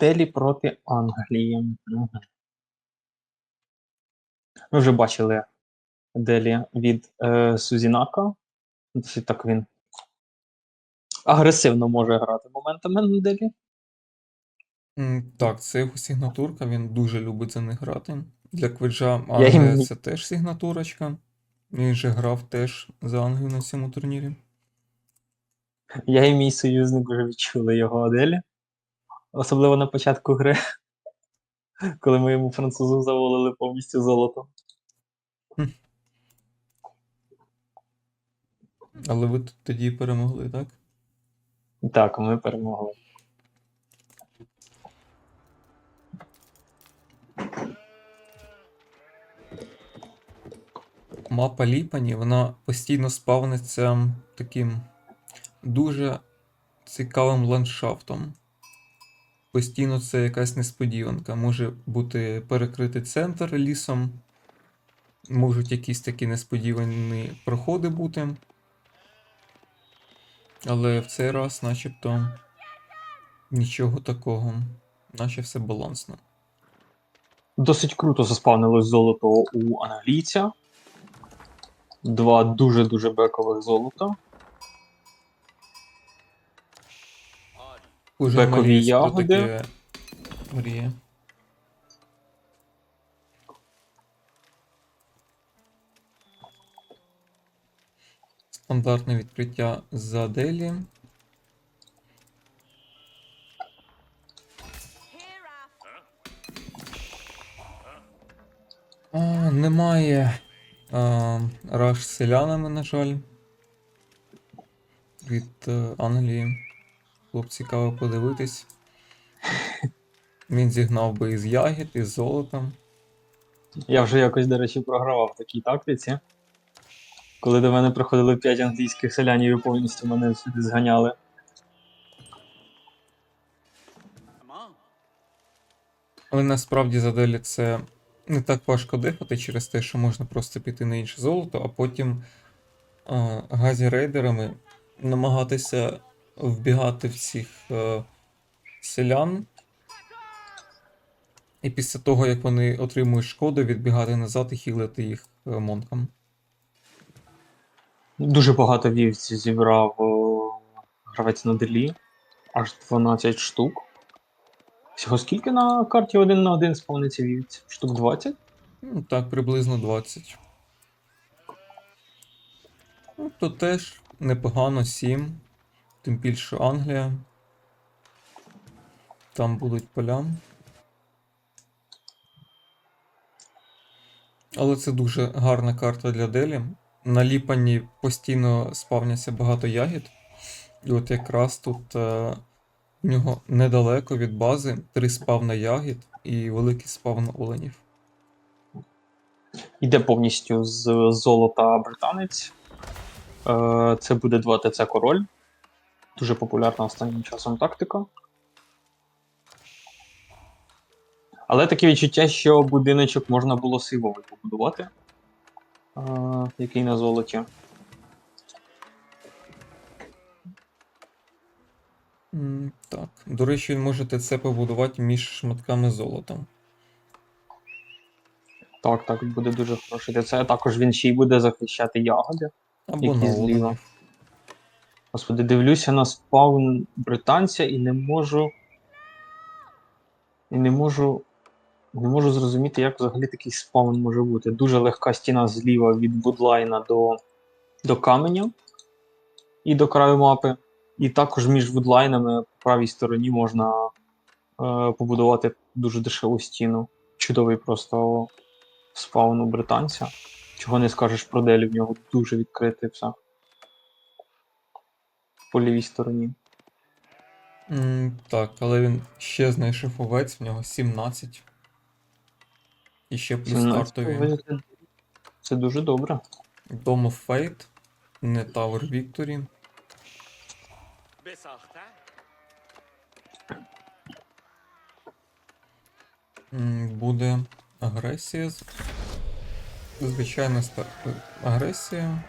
Делі проти Англії. Ми вже бачили Делі від е, Сузінака. Так він агресивно може грати моментами на Делі. Так, це його сигнатурка, він дуже любить за них грати. Для Кведжа Я Англія їм- це теж сигнатурочка. Він же грав теж за Англію на цьому турнірі. Я і мій союзник вже відчули його Аделі. Особливо на початку гри, коли ми йому французу заволили повністю золото. Але ви тоді перемогли, так? Так, ми перемогли. Мапа Ліпані, вона постійно спавниться таким дуже цікавим ландшафтом. Постійно це якась несподіванка. Може бути перекритий центр лісом, можуть якісь такі несподівані проходи бути. Але в цей раз, начебто, нічого такого, наче все балансно. Досить круто заспавнилось золото у англійця. Два дуже-дуже бекових золота. Кожен Бекові ягоди. мріє. Стандартне відкриття за Делі. А, немає а, раш з селянами, на жаль. Від е, Англії. Було б цікаво подивитись. Він зігнав би із ягід, із золотом. Я вже якось, до речі, програвав в такій тактиці. Коли до мене приходили 5 англійських селянів і повністю мене сюди зганяли. Але насправді за Делі це не так важко дефати через те, що можна просто піти на інше золото, а потім а, газі рейдерами намагатися вбігати всіх е, селян. І після того, як вони отримують шкоду, відбігати назад і хілити їх е, монкам. Дуже багато вівців зібрав о, гравець на делі. Аж 12 штук. Всього скільки на карті один на один сповниться вівців? Штук 20? Ну, так, приблизно 20. Ну, то теж непогано 7. Тим більше Англія. Там будуть поля. Але це дуже гарна карта для Делі. На Ліпані постійно спавняться багато ягід. І от якраз тут е, в нього недалеко від бази три спавна ягід і великий спавн оленів. Йде повністю з золота британець. Е, Це буде 2 ТЦ король. Дуже популярна останнім часом тактика. Але таке відчуття, що будиночок можна було сейвовий побудувати. Е, Який на золоті. М, Так. До речі, ви можете це побудувати між шматками золота. Так, так, буде дуже хороший ТЦ. Також він ще й буде захищати ягоди. Або Які на зліва. оленів. Господи, дивлюся на спаун британця і не можу. І не можу. Не можу зрозуміти, як взагалі такий спаун може бути. Дуже легка стіна зліва від вудлайна до, до каменя і до краю мапи. І також між вудлайнами по правій стороні можна е, побудувати дуже дешеву стіну. Чудовий просто спаун у британця. Чого не скажеш про Делі, в нього дуже відкрите все по лівій стороні. М, Так, але він ще знайшов овець, в нього 17. І ще плюс 17 стартові. Це дуже добре. Dome of Fate, не Tower Victory. М, Буде агресія. з- Звичайна ста- агресія.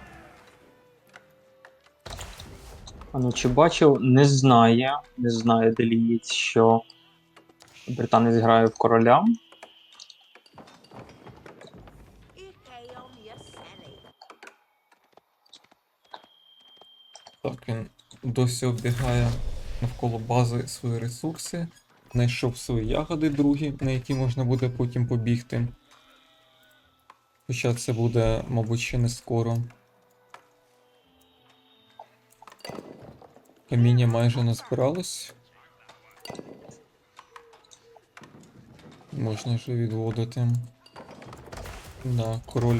А ну чи бачив, не знає, не знає делієць, що Британець грає в короля. Так, він досі оббігає навколо бази свої ресурси. Знайшов свої ягоди другі, на які можна буде потім побігти. Хоча це буде, мабуть, ще не скоро. Каміння майже назбиралось. Можна вже відводити. Да, король.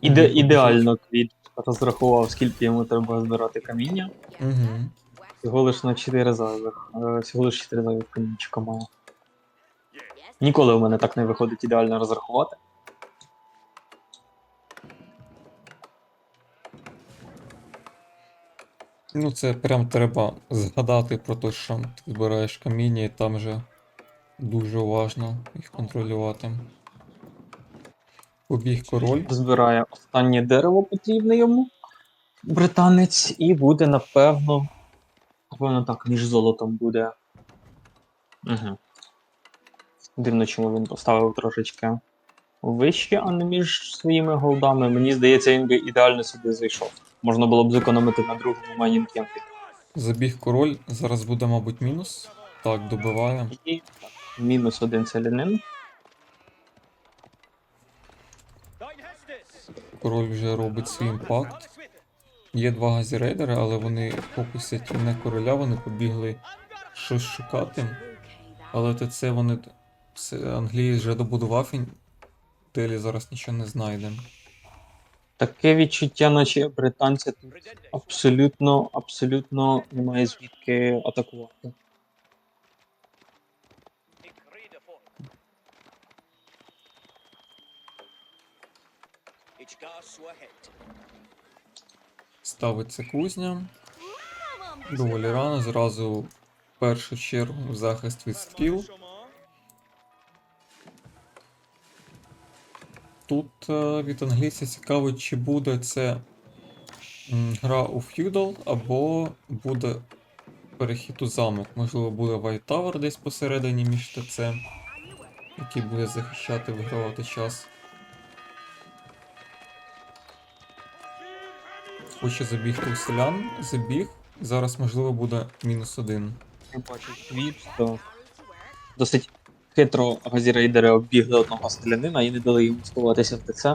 Іде, ідеально Квіт розрахував, скільки йому треба збирати каміння. Угу. Всього лиш на 4 зайвих. Е, Всього лиш 4 зайвих камінчика має. Ніколи у мене так не виходить ідеально розрахувати. Ну, це прям треба згадати про те, що ти збираєш каміння і там же дуже уважно їх контролювати. Побіг король. Збирає останнє дерево потрібне йому. Британець, і буде, напевно. Напевно, так, між золотом буде. Угу. Дивно, чому він поставив трошечки вище, а не між своїми голдами. Мені здається, він би ідеально сюди зайшов. Можна було б зекономити на другому майнінкемпі. Забіг король. Зараз буде, мабуть, мінус. Так, добиває. І мінус один селянин. Король вже робить свій імпакт. Є два газірейдери, але вони фокусять не короля, вони побігли щось шукати. Але ТЦ вони. Англії вже добудував і Телі зараз нічого не знайде. Таке відчуття, наче британця тут абсолютно, абсолютно немає звідки атакувати. Ставиться кузня. Доволі рано, зразу в першу чергу захист від стріл. Тут е, від англійця цікаво, чи буде це гра у Feudal, або буде перехід у замок. Можливо, буде White Tower десь посередині між ТЦ, який буде захищати, вигравати час. Хоче забігти у селян, забіг. Зараз, можливо, буде мінус один. Бачу досить хитро газірейдери оббігли одного селянина і не дали йому сховатися в ТЦ.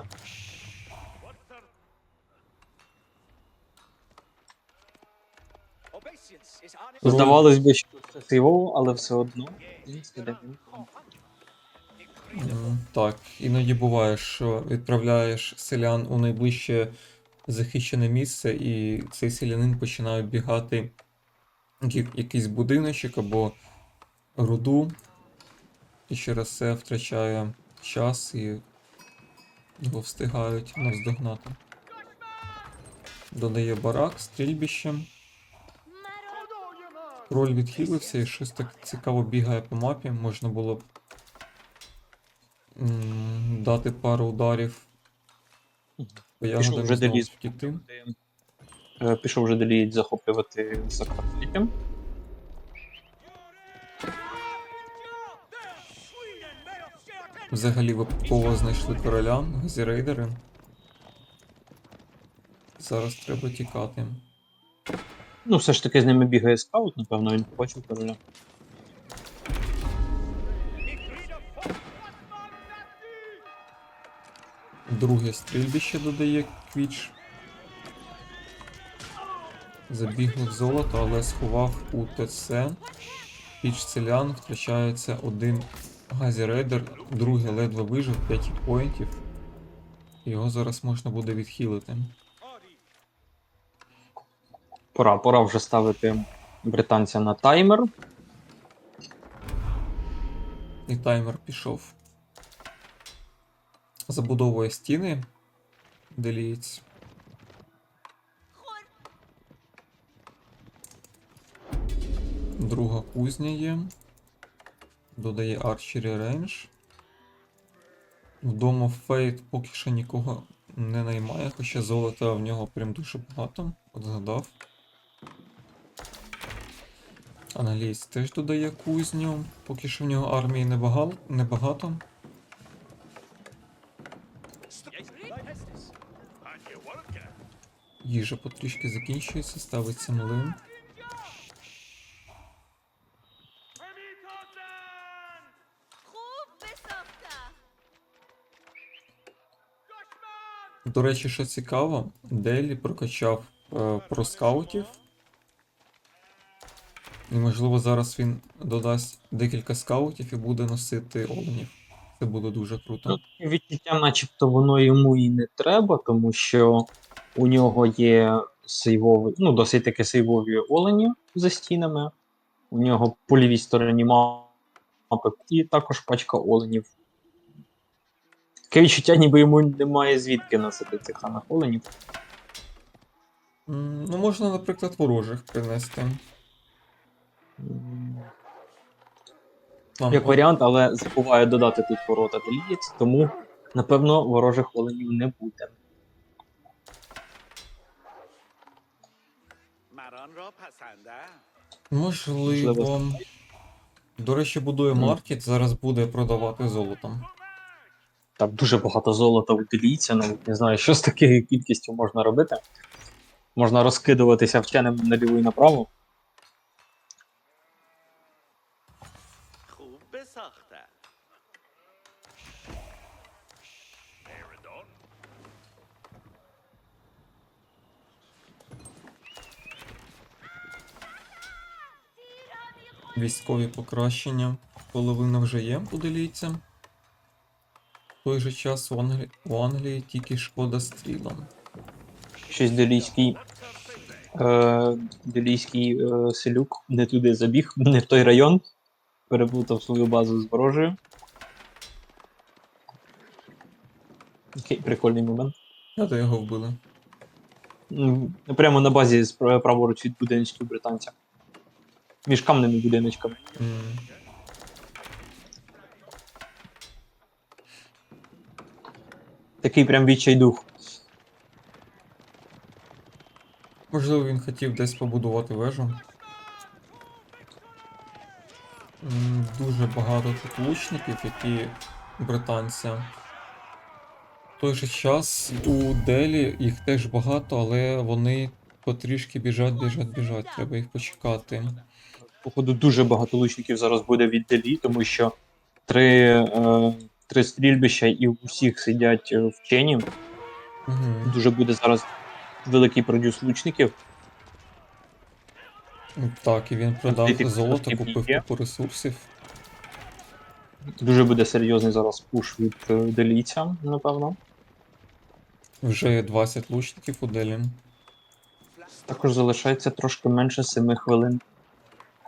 Здавалось би, що це красиво, але все одно. він селянин. М, Так, іноді буває, що відправляєш селян у найближче захищене місце, і цей селянин починає бігати якийсь будиночок або руду, і через це втрачає час і його встигають наздогнати. Додає барак, стрільбище. Король відхилився і щось так цікаво бігає по мапі. Можна було б м, дати пару ударів. Вже знову деліз. втікти. Е, Пішов вже деліють захоплювати Закарпаття. Взагалі випадково знайшли короля, газірейдери. Зараз треба тікати. Ну, все ж таки з ними бігає скаут, напевно, він побачив короля. Друге стрільбище додає квіч. Забігли в золото, але сховав у ТЦ. Піч селян втрачається один газірейдер, другий ледве вижив 5 поінтів. Його зараз можна буде відхилити. Пора, пора вже ставити британця на таймер. І таймер пішов. Забудовує стіни. Деліється. Друга кузня є. Додає арчері рейндж. Вдома Фейт поки що нікого не наймає, хоча золота в нього прям дуже багато. От згадав. Англієць теж додає кузню, поки що в нього армії небагато. Їжа потрішки закінчується, ставиться млин. До речі, що цікаво, Делі прокачав е, про скаутів. І можливо зараз він додасть декілька скаутів і буде носити оленів. Це буде дуже круто. Відчуття, начебто, воно йому і не треба, тому що у нього є сейвові, ну, досить таки сейвові олені за стінами. У нього по лівій стороні мапи і також пачка оленів. Таке відчуття, ніби йому немає звідки носити цих анахоленів. Ну, можна, наприклад, ворожих принести. Як варіант, але забуваю додати тут ворота делієць, тому, напевно, ворожих оленів не буде. Можливо. Можливо. До речі, будує маркет, зараз буде продавати золотом. Там дуже багато золота утиліться, навіть ну, не знаю, що з такою кількістю можна робити. Можна розкидуватися вченим наліво і направо. Військові покращення. Половина вже є, поділіться той же час в Англії, у Англії тільки шкода стрілам. Щось делійський, е, делійський е, селюк не туди забіг, не в той район. Переплутав свою базу з ворожею. Окей, прикольний момент. А де його вбили? Прямо на базі праворуч від будиночків британця. Між камними будиночками. М, Такий прям відчайдух. Можливо, він хотів десь побудувати вежу. Дуже багато тут лучників, які британця. В той же час у Делі їх теж багато, але вони потрішки біжать, біжать, біжать. Треба їх почекати. Походу, дуже багато лучників зараз буде від Делі, тому що три, е, три стрільбища і в усіх сидять е, вчені. Угу. Дуже буде зараз великий продюс лучників. Так, і він продав Тільки золото, купив є. купу ресурсів. Дуже буде серйозний зараз пуш від е, делійця, напевно. Вже 20 лучників у Делі. Також залишається трошки менше 7 хвилин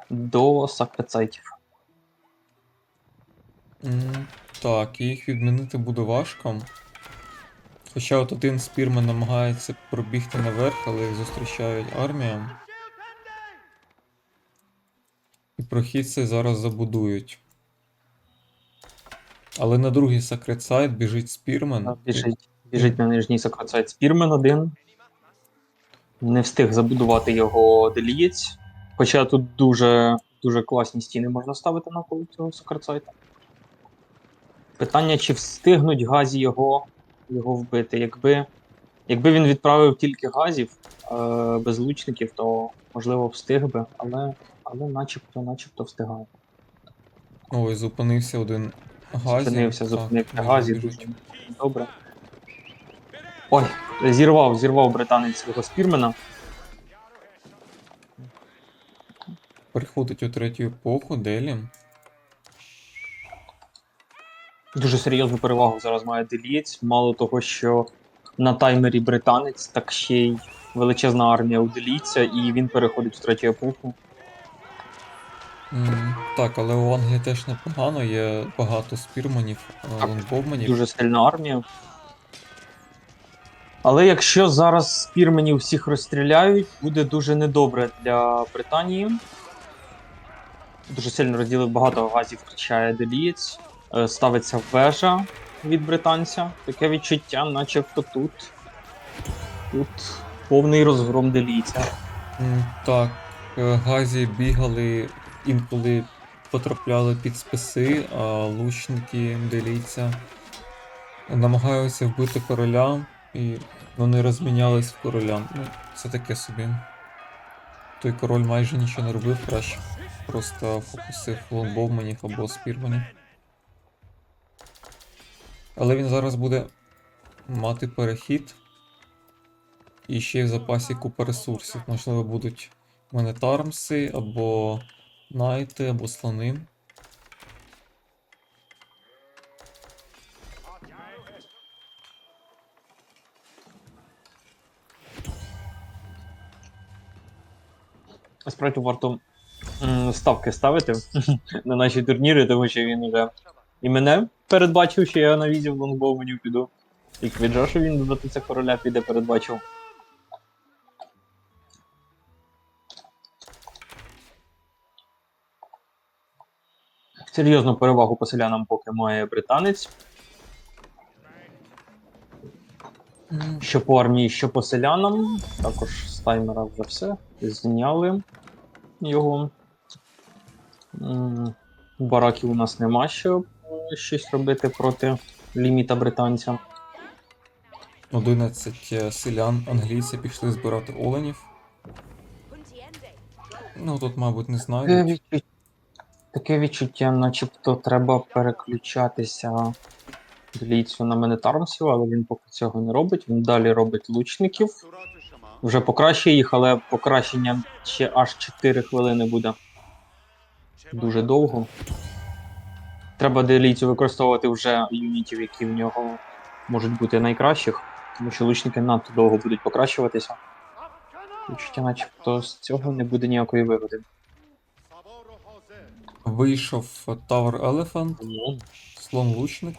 до сакрецайтів. М, Так, їх відмінити буде важко. Хоча от один спірмен намагається пробігти наверх, але їх зустрічають армія. І прохід цей зараз забудують. Але на другий секрет сайт біжить спірмен. Біжить, біжить на нижній сакрецайт Спірмен один. Не встиг забудувати його делієць. Хоча тут дуже, дуже класні стіни можна ставити навколо цього сакрецайта. Питання, чи встигнуть газі його, його вбити. Якби, якби він відправив тільки газів е, без лучників, то можливо встиг би, але, але начебто, начебто встигає. Ой, зупинився один газі. Зупинився, зупинився газі. Дуже добре. Ой, зірвав, зірвав британець свого спірмена. Приходить у третю епоху Делі. Дуже серйозну перевагу зараз має делієць. Мало того, що на таймері британець, так ще й величезна армія у делійця, і він переходить в третю епоху. М, Так, але у Англії теж непогано, є багато спірманів, е, лонгбовменів. Дуже сильна армія. Але якщо зараз спірменів всіх розстріляють, буде дуже недобре для Британії. Дуже сильно розділив багато газів, втрачає делієць. Е, Ставиться вежа від британця. Таке відчуття, начебто тут. Тут повний розгром делійця. Так, е, газі бігали, інколи потрапляли під списи, а лучники деліться намагаються вбити короля, і вони розмінялись в короля. Ну, це таке собі. Той король майже нічого не робив, краще просто фокусив лонгбовманів або спірманів. Але він зараз буде мати перехід. І ще й в запасі купа ресурсів. Можливо, будуть в мене тармси, або найти, або слони. Справді варто ставки ставити на наші турніри, тому що він вже і мене передбачив, що я на візі в піду. І Квіджа, що він до це короля піде, передбачив. Серйозну перевагу по селянам поки має британець. Що по армії, що по селянам. Також з таймера вже все. Зняли його. Бараків у нас нема, щоб е, щось робити проти ліміта британця. 11 е, селян англійці пішли збирати оленів. Ну тут, мабуть, не Таке знайдуть. таке відчуття, начебто треба переключатися бліцю на Менетармсів, але він поки цього не робить. Він далі робить лучників. Вже покращує їх, але покращення ще аж 4 хвилини буде дуже довго. Треба деліцю використовувати вже юнітів, які в нього можуть бути найкращих, тому що лучники надто довго будуть покращуватися. Відчуття, начебто з цього не буде ніякої вигоди. Вийшов Tower Elephant, слон лучник.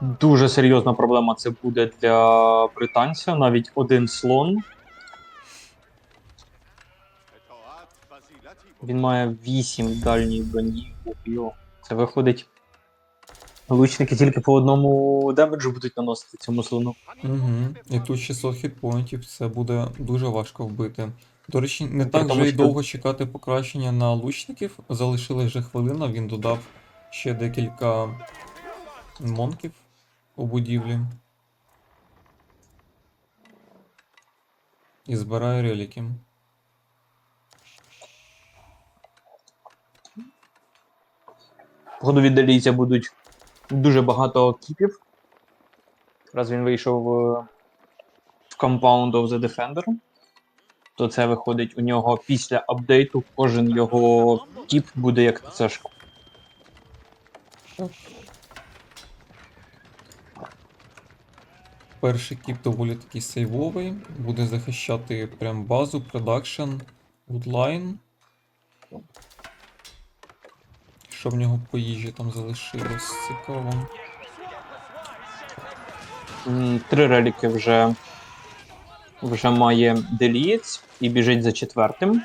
Дуже серйозна проблема це буде для британця. Навіть один слон. Він має 8 дальньої броні. Йо. Це виходить. Лучники тільки по одному демеджу будуть наносити цьому слону. Угу. І тут 600 хітпоінтів, це буде дуже важко вбити. До речі, не При так тому, вже й що- довго чекати покращення на лучників. Залишилась вже хвилина, він додав ще декілька монків у будівлі. І збирає реліки. Походу від Делійця будуть дуже багато кіпів. Раз він вийшов е, в Compound of the Defender, то це виходить у нього після апдейту. Кожен його кіп буде як ТЦшка. Перший кіп доволі такий сейвовий, буде захищати прям базу, продакшн, вудлайн. Що в нього по їжі там залишилось? Цікаво. Три реліки вже, вже має Делієць і біжить за четвертим.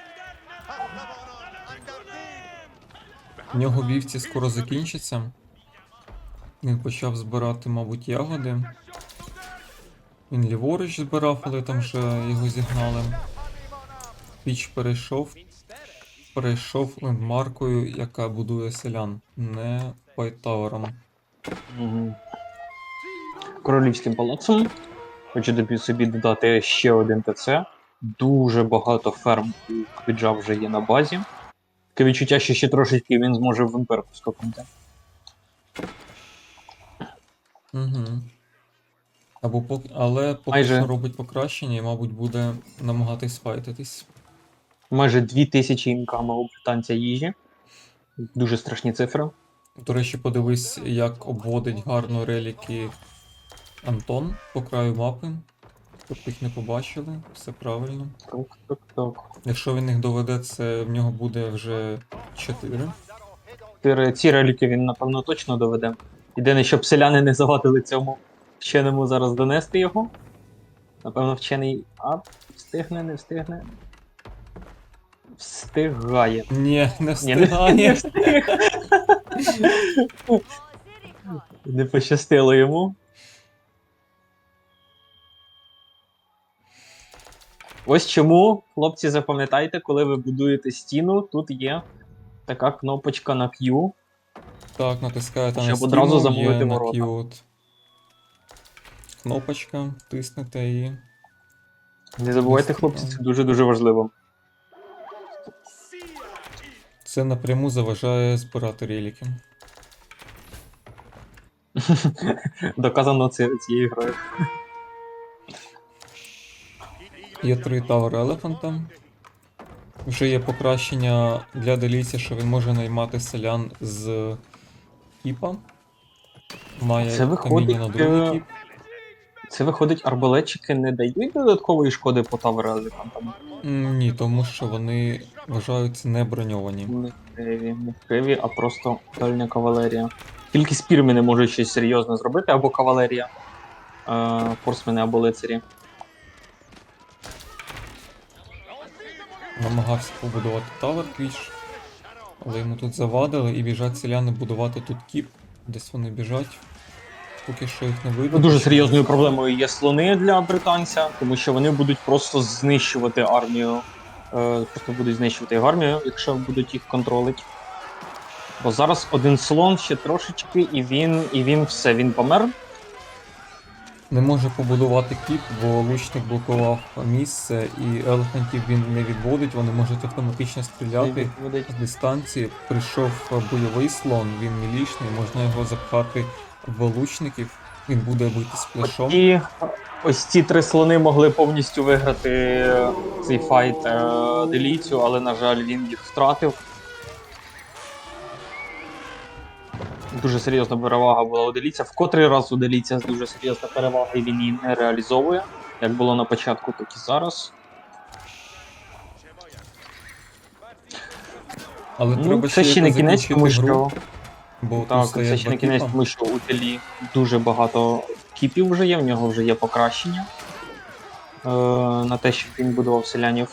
В нього вівці скоро закінчаться. Він почав збирати, мабуть, ягоди. Він ліворуч збирав, але там вже його зігнали. Піч перейшов. Перейшов лендмаркою, яка будує селян, не пайтавером. Мгм. Королівським палацом. Хочу тобі собі додати ще один ТЦ. Дуже багато ферм у Квіджа вже є на базі. Таке відчуття, що ще трошечки він зможе в імперку скопнути. Угу. Або поки... Але поки Майже. що робить покращення і, мабуть, буде намагатись файтитись. Майже 2000 інкама у британця їжі. Дуже страшні цифри. До речі, подивись, як обводить гарно реліки Антон по краю мапи. Щоб їх не побачили, все правильно. Так, так, так. Якщо він їх доведе, це в нього буде вже 4. Ці- Ці реліки він, напевно, точно доведе. Єдине, щоб селяни не завадили цьому вченому зараз донести його. Напевно, вчений а встигне, не встигне. Встигає. Ні, не Ні, не, не встигає. встиг. Не пощастило йому. Ось чому, хлопці, запам'ятайте, коли ви будуєте стіну, тут є така кнопочка на Q. Так, натискаєте на Щоб стіну, одразу є замовити на ворота. Q от Кнопочка, тиснете і. Не забувайте, хлопці, це дуже-дуже важливо. Це напряму заважає збирати реліки. Доказано це цією грою. Є три Tower Elephant. Вже є покращення для деліця, що він може наймати селян з кіпа. Має Це каміння виходить, на другий е, кіп. Це виходить, арбалетчики не дають додаткової шкоди по Tower Elephant? М, Ні, тому що вони вважаються не броньовані. Не криві, не криві, а просто дальня кавалерія. Тільки спірмени можуть щось серйозне зробити, або кавалерія. Е, форсмени або лицарі. Намагався побудувати Tower Twitch, але йому тут завадили і біжать селяни будувати тут кіп. Десь вони біжать. Поки що їх не видно. Ну, Дуже серйозною проблемою є слони для британця, тому що вони будуть просто знищувати армію. Е, просто будуть знищувати армію, якщо будуть їх контролити. Бо зараз один слон ще трошечки, і він, і він все, він помер. Не може побудувати кіп, бо лучник блокував місце, і елефантів він не відводить, вони можуть автоматично стріляти з дистанції. Прийшов бойовий слон, він мілічний, можна його запхати лучників, він буде бити з пляшом. І ось ці три слони могли повністю виграти цей файт е, Деліцю, але, на жаль, він їх втратив. Дуже серйозна перевага була у Деліця. В котрий раз у Деліця дуже серйозна перевага, і він її не реалізовує. Як було на початку, так і зараз. Але Ну, треба це ще не кінець, тому що бо так, це ще на кінець, тому що у Телі дуже багато кіпів вже є, в нього вже є покращення е, на те, щоб він будував селянів.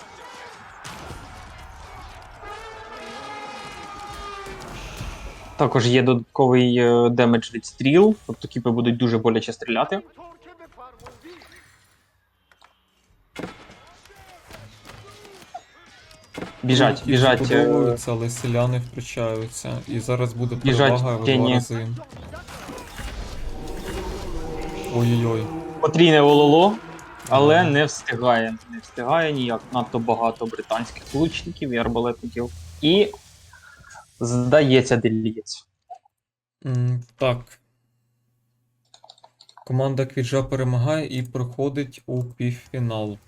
Також є додатковий е, демедж від стріл, тобто кіпи будуть дуже боляче стріляти. Біжать, Кіпи біжать. е, але селяни втручаються. І зараз буде Біжать перевага в два рази. Ой-ой-ой. Потрійне вололо, але Мгм. не встигає. Не встигає ніяк. Надто багато британських лучників і арбалетників. І здається, делієць. М, Так. Команда Квіджа перемагає і проходить у півфінал.